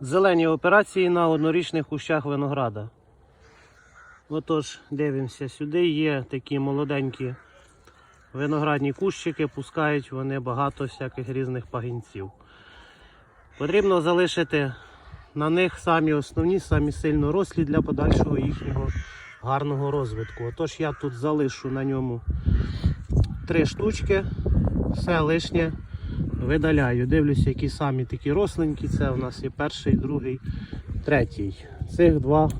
Зелені операції на однорічних кущах винограда. Отож, дивимося, сюди є такі молоденькі виноградні кущики, пускають вони багато всяких різних пагінців. Потрібно залишити на них самі основні, самі сильно рослі для подальшого їхнього гарного розвитку. Отож я тут залишу на ньому три штучки, все лишнє видаляю. Дивлюся, які самі такі росленькі. Це у нас є перший, другий, третій. Цих два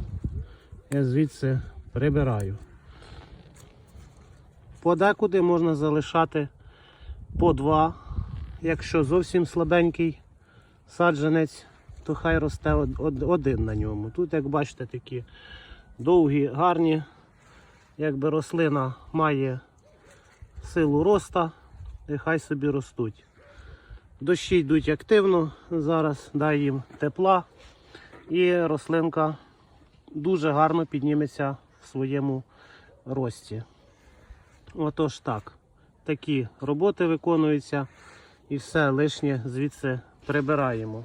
я звідси прибираю. Подекуди можна залишати по два. Якщо зовсім слабенький саджанець, то хай росте од- од- один на ньому. Тут, як бачите, такі довгі, гарні. Якби рослина має силу роста, і хай собі ростуть. Дощі йдуть активно, зараз дай їм тепла, і рослинка дуже гарно підніметься в своєму рості. Отож так, такі роботи виконуються і все лишнє звідси прибираємо.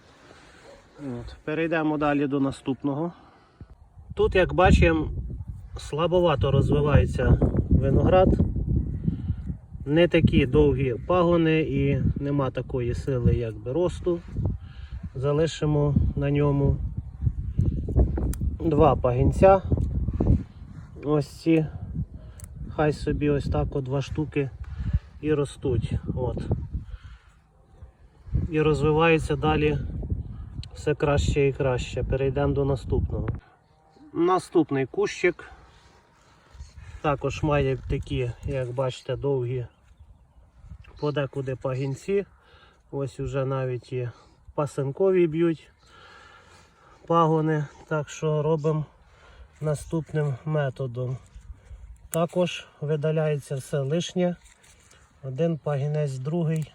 От. Перейдемо далі до наступного. Тут, як бачимо, слабовато розвивається виноград. Не такі довгі пагони і нема такої сили якби росту. Залишимо на ньому два пагінця. Ось ці. Хай собі ось так от два штуки і ростуть. От. І розвиваються далі все краще і краще. Перейдемо до наступного. Наступний кущик також має такі, як бачите, довгі подекуди пагінці. Ось уже навіть і пасинкові б'ють пагони. Так що робимо наступним методом. Також видаляється все лишнє. Один пагінець, другий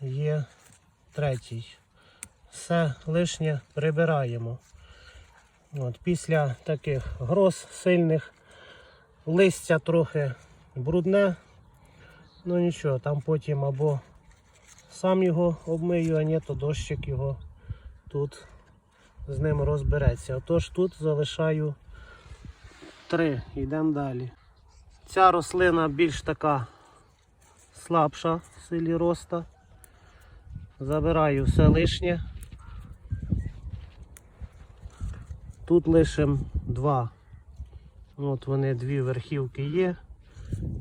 є третій. Все лишнє прибираємо. От, після таких гроз сильних листя трохи брудне. Ну нічого, там потім або сам його обмию, а ні, то дощик його тут з ним розбереться. Отож тут залишаю три. Йдемо далі. Ця рослина більш така слабша в силі роста. Забираю все лишнє. Тут лишимо два. От вони дві верхівки є.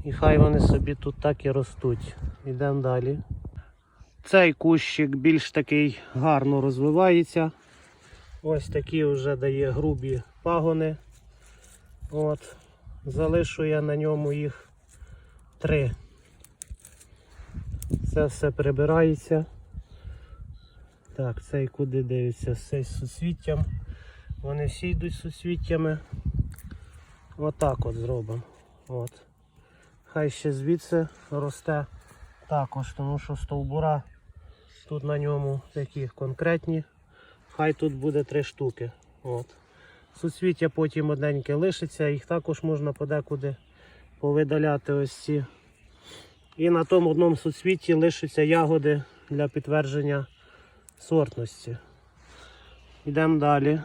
І хай вони собі тут так і ростуть. Йдемо далі. Цей кущик більш такий гарно розвивається. Ось такі вже дає грубі пагони. От. Залишу я на ньому їх три. Це все прибирається. Так, цей куди дивиться, з суцвіттям. Вони всі йдуть з суцвіттями. Отак от зробимо. От. Хай ще звідси росте також, тому що стовбура тут на ньому такі конкретні. Хай тут буде три штуки. От. Суцвіття потім одненьке лишиться, їх також можна подекуди повидаляти ось ці. І на тому одному суцвітті лишаться ягоди для підтвердження сортності. Йдемо далі.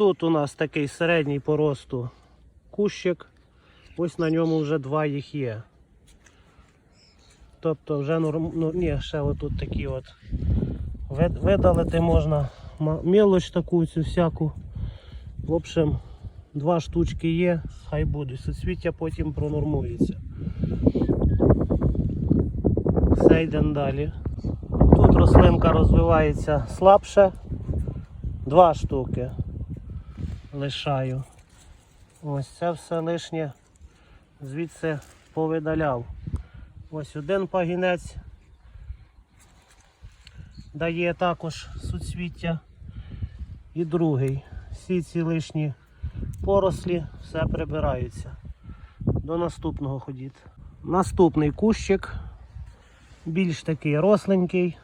Тут у нас такий середній по росту кущик. Ось на ньому вже два їх є. Тобто вже норм... ну, ні, ще отут такі от видалити можна мелоч таку цю всяку. В общем, два штучки є, хай будуть. Суцвіття потім пронормується. Все йдемо далі. Тут рослинка розвивається слабше. Два штуки лишаю. Ось це все лишнє звідси повидаляв. Ось один пагінець дає також суцвіття. І другий. Всі ці лишні порослі все прибираються. До наступного ходіть. Наступний кущик. Більш такий росленький.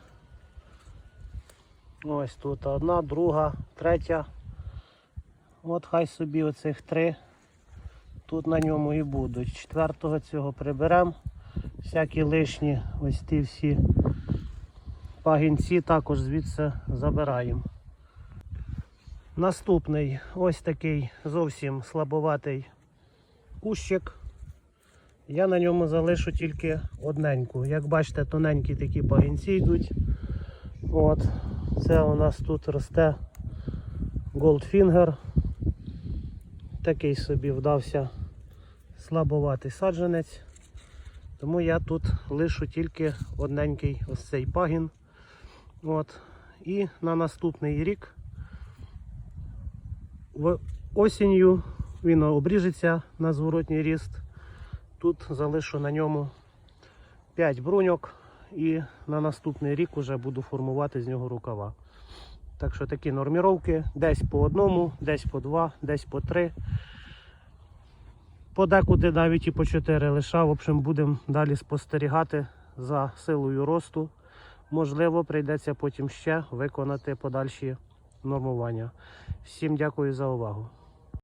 Ось тут одна, друга, третя. От хай собі оцих три тут на ньому і будуть. Четвертого цього приберемо. Всякі лишні ось ті всі Пагінці також звідси забираємо. Наступний ось такий зовсім слабоватий кущик. Я на ньому залишу тільки одненьку. Як бачите, тоненькі такі пагінці йдуть. От. Це у нас тут росте Goldfinger. Такий собі вдався слабоватий саджанець. Тому я тут лишу тільки одненький ось цей пагін. От. І на наступний рік осінню він обріжеться на зворотній ріст. Тут залишу на ньому 5 бруньок і на наступний рік вже буду формувати з нього рукава. Так що такі норміровки десь по одному, десь по два, десь по три. Подекуди навіть і по 4 лиша. В общем, будемо далі спостерігати за силою росту. Можливо, прийдеться потім ще виконати подальші нормування. Всім дякую за увагу.